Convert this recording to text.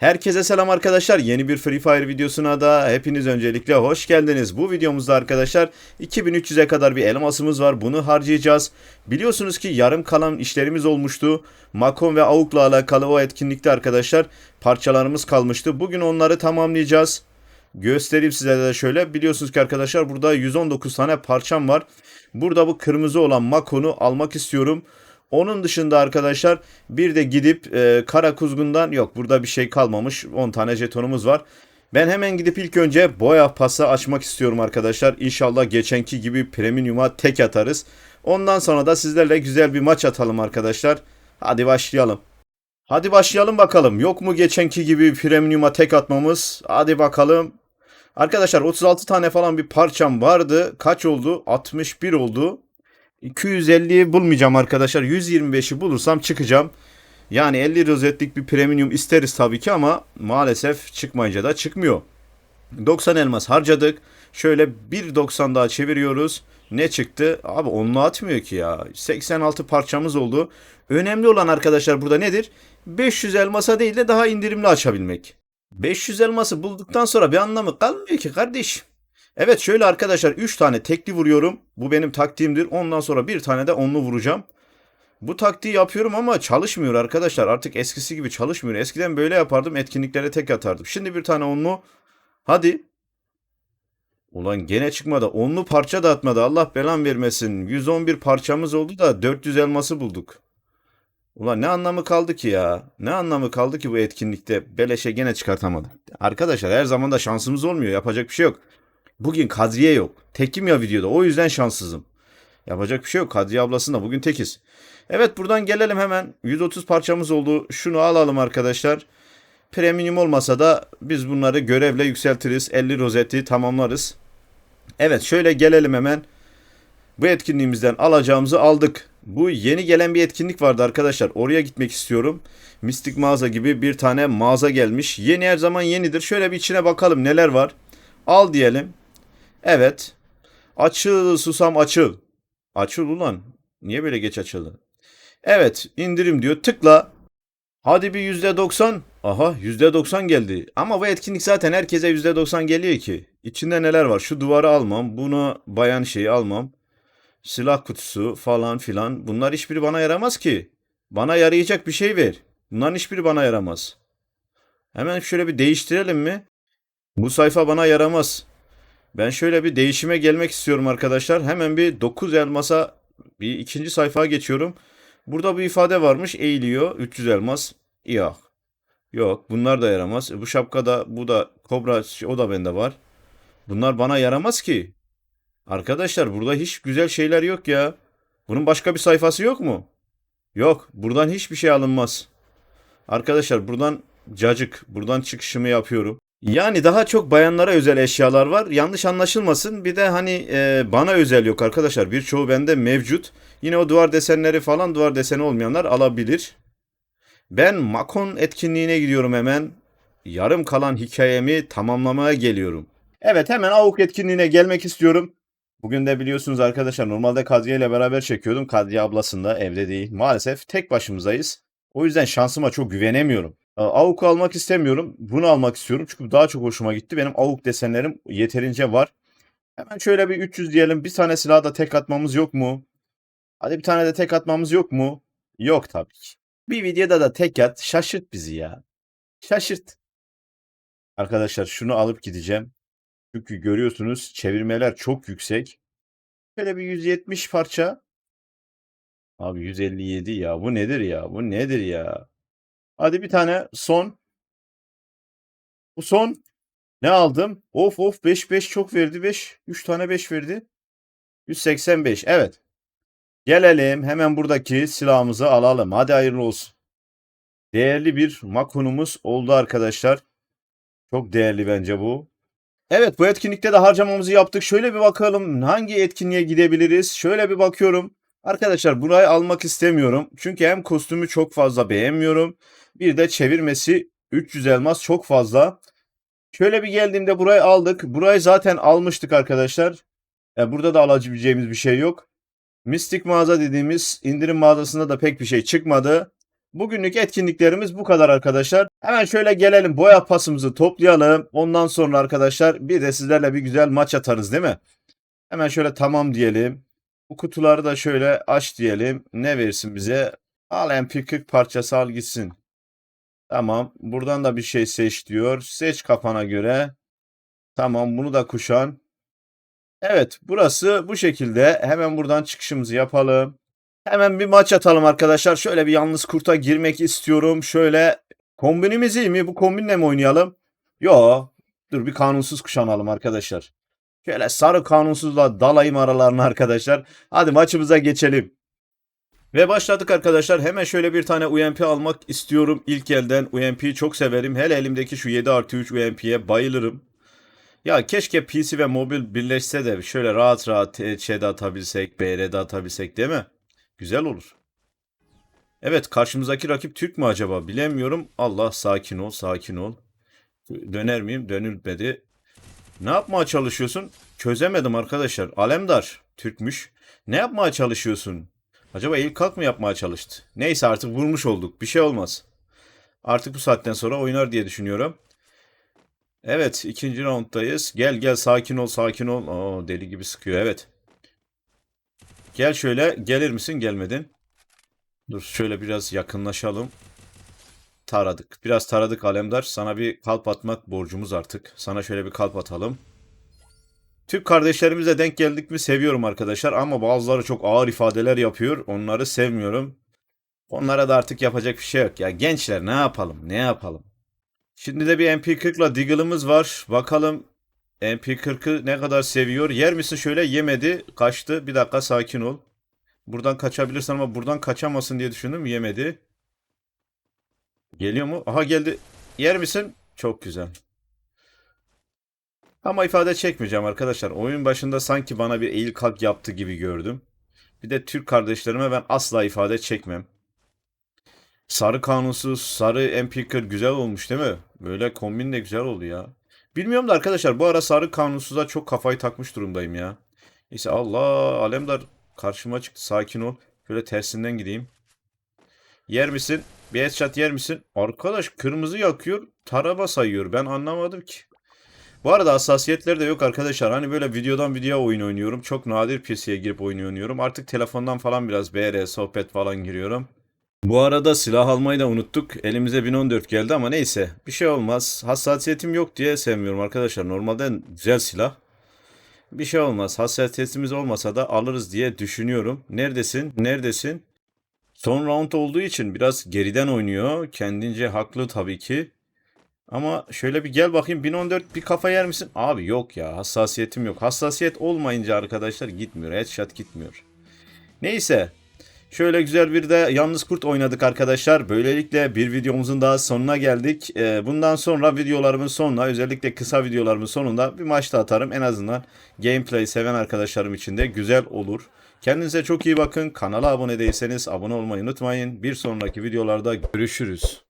Herkese selam arkadaşlar. Yeni bir Free Fire videosuna da hepiniz öncelikle hoş geldiniz. Bu videomuzda arkadaşlar 2300'e kadar bir elmasımız var. Bunu harcayacağız. Biliyorsunuz ki yarım kalan işlerimiz olmuştu. Makon ve Avuk'la alakalı o etkinlikte arkadaşlar parçalarımız kalmıştı. Bugün onları tamamlayacağız. Göstereyim size de şöyle. Biliyorsunuz ki arkadaşlar burada 119 tane parçam var. Burada bu kırmızı olan Makon'u almak istiyorum. Onun dışında arkadaşlar bir de gidip e, kara kuzgundan yok burada bir şey kalmamış 10 tane jetonumuz var. Ben hemen gidip ilk önce boya pası açmak istiyorum arkadaşlar. İnşallah geçenki gibi premium'a tek atarız. Ondan sonra da sizlerle güzel bir maç atalım arkadaşlar. Hadi başlayalım. Hadi başlayalım bakalım. Yok mu geçenki gibi premium'a tek atmamız? Hadi bakalım. Arkadaşlar 36 tane falan bir parçam vardı. Kaç oldu? 61 oldu. 250'yi bulmayacağım arkadaşlar. 125'i bulursam çıkacağım. Yani 50 rozetlik bir premium isteriz tabii ki ama maalesef çıkmayınca da çıkmıyor. 90 elmas harcadık. Şöyle 1.90 daha çeviriyoruz. Ne çıktı? Abi onunla atmıyor ki ya. 86 parçamız oldu. Önemli olan arkadaşlar burada nedir? 500 elmasa değil de daha indirimli açabilmek. 500 elması bulduktan sonra bir anlamı kalmıyor ki kardeş. Evet şöyle arkadaşlar 3 tane tekli vuruyorum. Bu benim taktiğimdir. Ondan sonra bir tane de onlu vuracağım. Bu taktiği yapıyorum ama çalışmıyor arkadaşlar. Artık eskisi gibi çalışmıyor. Eskiden böyle yapardım. Etkinliklere tek atardım. Şimdi bir tane onlu. Hadi. Ulan gene çıkmadı. Onlu parça da atmadı. Allah belan vermesin. 111 parçamız oldu da 400 elması bulduk. Ulan ne anlamı kaldı ki ya? Ne anlamı kaldı ki bu etkinlikte? Beleşe gene çıkartamadım. Arkadaşlar her zaman da şansımız olmuyor. Yapacak bir şey yok. Bugün Kadriye yok. Tekim ya videoda. O yüzden şanssızım. Yapacak bir şey yok. Kadriye ablasında bugün tekiz. Evet buradan gelelim hemen. 130 parçamız oldu. Şunu alalım arkadaşlar. Premium olmasa da biz bunları görevle yükseltiriz. 50 rozeti tamamlarız. Evet şöyle gelelim hemen. Bu etkinliğimizden alacağımızı aldık. Bu yeni gelen bir etkinlik vardı arkadaşlar. Oraya gitmek istiyorum. Mistik mağaza gibi bir tane mağaza gelmiş. Yeni her zaman yenidir. Şöyle bir içine bakalım neler var. Al diyelim. Evet. Açıl susam açıl. Açıl ulan. Niye böyle geç açıldı? Evet indirim diyor. Tıkla. Hadi bir yüzde doksan. Aha yüzde doksan geldi. Ama bu etkinlik zaten herkese yüzde doksan geliyor ki. İçinde neler var? Şu duvarı almam. Bunu bayan şeyi almam. Silah kutusu falan filan. Bunlar hiçbiri bana yaramaz ki. Bana yarayacak bir şey ver. Bunların hiçbiri bana yaramaz. Hemen şöyle bir değiştirelim mi? Bu sayfa bana yaramaz. Ben şöyle bir değişime gelmek istiyorum arkadaşlar. Hemen bir 9 elmasa bir ikinci sayfaya geçiyorum. Burada bir ifade varmış eğiliyor 300 elmas. Yok. Yok bunlar da yaramaz. E, Bu şapka da bu da kobra o da bende var. Bunlar bana yaramaz ki. Arkadaşlar burada hiç güzel şeyler yok ya. Bunun başka bir sayfası yok mu? Yok. Buradan hiçbir şey alınmaz. Arkadaşlar buradan cacık. Buradan çıkışımı yapıyorum. Yani daha çok bayanlara özel eşyalar var. Yanlış anlaşılmasın. Bir de hani e, bana özel yok arkadaşlar. Birçoğu bende mevcut. Yine o duvar desenleri falan duvar deseni olmayanlar alabilir. Ben Makon etkinliğine gidiyorum hemen. Yarım kalan hikayemi tamamlamaya geliyorum. Evet hemen Avuk etkinliğine gelmek istiyorum. Bugün de biliyorsunuz arkadaşlar normalde Kadriye ile beraber çekiyordum. Kadriye ablasında evde değil. Maalesef tek başımızdayız. O yüzden şansıma çok güvenemiyorum. Ee, Avuk'u almak istemiyorum. Bunu almak istiyorum. Çünkü daha çok hoşuma gitti. Benim Avuk desenlerim yeterince var. Hemen şöyle bir 300 diyelim. Bir tane silah da tek atmamız yok mu? Hadi bir tane de tek atmamız yok mu? Yok tabii ki. Bir videoda da tek at. Şaşırt bizi ya. Şaşırt. Arkadaşlar şunu alıp gideceğim. Çünkü görüyorsunuz çevirmeler çok yüksek. Şöyle bir 170 parça. Abi 157 ya. Bu nedir ya? Bu nedir ya? Hadi bir tane son. Bu son. Ne aldım? Of of 5 5 çok verdi 5. 3 tane 5 verdi. 185. Evet. Gelelim hemen buradaki silahımızı alalım. Hadi hayırlı olsun. Değerli bir makonumuz oldu arkadaşlar. Çok değerli bence bu. Evet bu etkinlikte de harcamamızı yaptık. Şöyle bir bakalım hangi etkinliğe gidebiliriz. Şöyle bir bakıyorum. Arkadaşlar burayı almak istemiyorum. Çünkü hem kostümü çok fazla beğenmiyorum. Bir de çevirmesi 300 elmas çok fazla. Şöyle bir geldiğimde burayı aldık. Burayı zaten almıştık arkadaşlar. E, burada da alabileceğimiz bir şey yok. Mistik mağaza dediğimiz indirim mağazasında da pek bir şey çıkmadı. Bugünlük etkinliklerimiz bu kadar arkadaşlar. Hemen şöyle gelelim boya pasımızı toplayalım. Ondan sonra arkadaşlar bir de sizlerle bir güzel maç atarız değil mi? Hemen şöyle tamam diyelim. Bu kutuları da şöyle aç diyelim. Ne versin bize? Al MP40 parçası al gitsin. Tamam. Buradan da bir şey seç diyor. Seç kafana göre. Tamam bunu da kuşan. Evet burası bu şekilde. Hemen buradan çıkışımızı yapalım. Hemen bir maç atalım arkadaşlar. Şöyle bir yalnız kurta girmek istiyorum. Şöyle kombinimiz iyi mi? Bu kombinle mi oynayalım? Yo. Dur bir kanunsuz kuşanalım arkadaşlar. Şöyle sarı kanunsuzla dalayım aralarına arkadaşlar. Hadi maçımıza geçelim. Ve başladık arkadaşlar. Hemen şöyle bir tane UMP almak istiyorum. İlk elden UMP'yi çok severim. Hele elimdeki şu 7 artı 3 UMP'ye bayılırım. Ya keşke PC ve mobil birleşse de şöyle rahat rahat TH'de atabilsek, BR'de atabilsek değil mi? Güzel olur. Evet karşımızdaki rakip Türk mü acaba? Bilemiyorum. Allah sakin ol, sakin ol. Döner miyim? Dönülmedi. Ne yapmaya çalışıyorsun? Çözemedim arkadaşlar. Alemdar Türkmüş. Ne yapmaya çalışıyorsun? Acaba ilk kalk mı yapmaya çalıştı? Neyse artık vurmuş olduk. Bir şey olmaz. Artık bu saatten sonra oynar diye düşünüyorum. Evet ikinci rounddayız. Gel gel sakin ol sakin ol. Oo, deli gibi sıkıyor evet. Gel şöyle gelir misin gelmedin. Dur şöyle biraz yakınlaşalım. Taradık. Biraz taradık Alemdar. Sana bir kalp atmak borcumuz artık. Sana şöyle bir kalp atalım. Türk kardeşlerimize denk geldik mi seviyorum arkadaşlar ama bazıları çok ağır ifadeler yapıyor. Onları sevmiyorum. Onlara da artık yapacak bir şey yok ya. Gençler ne yapalım? Ne yapalım? Şimdi de bir MP40'la Deagle'ımız var. Bakalım MP40'ı ne kadar seviyor. Yer misin şöyle? Yemedi. Kaçtı. Bir dakika sakin ol. Buradan kaçabilirsin ama buradan kaçamazsın diye düşündüm. Yemedi. Geliyor mu? Aha geldi. Yer misin? Çok güzel. Ama ifade çekmeyeceğim arkadaşlar. Oyun başında sanki bana bir eğil kalk yaptı gibi gördüm. Bir de Türk kardeşlerime ben asla ifade çekmem. Sarı kanunsuz, sarı MP40 güzel olmuş değil mi? Böyle kombin de güzel oldu ya. Bilmiyorum da arkadaşlar bu ara sarı kanunsuza çok kafayı takmış durumdayım ya. Neyse Allah Alemdar karşıma çıktı sakin ol. Şöyle tersinden gideyim. Yer misin? Bir headshot yer misin? Arkadaş kırmızı yakıyor tarama sayıyor ben anlamadım ki. Bu arada hassasiyetleri de yok arkadaşlar. Hani böyle videodan videoya oyun oynuyorum. Çok nadir PC'ye girip oyun oynuyorum. Artık telefondan falan biraz BR, sohbet falan giriyorum. Bu arada silah almayı da unuttuk. Elimize 1014 geldi ama neyse. Bir şey olmaz. Hassasiyetim yok diye sevmiyorum arkadaşlar. Normalde güzel silah. Bir şey olmaz. Hassasiyetimiz olmasa da alırız diye düşünüyorum. Neredesin? Neredesin? Son round olduğu için biraz geriden oynuyor. Kendince haklı tabii ki. Ama şöyle bir gel bakayım 1014 bir kafa yer misin? Abi yok ya hassasiyetim yok. Hassasiyet olmayınca arkadaşlar gitmiyor. Headshot gitmiyor. Neyse. Şöyle güzel bir de yalnız kurt oynadık arkadaşlar. Böylelikle bir videomuzun daha sonuna geldik. Ee, bundan sonra videolarımın sonuna özellikle kısa videolarımın sonunda bir maç da atarım. En azından gameplay seven arkadaşlarım için de güzel olur. Kendinize çok iyi bakın. Kanala abone değilseniz abone olmayı unutmayın. Bir sonraki videolarda görüşürüz.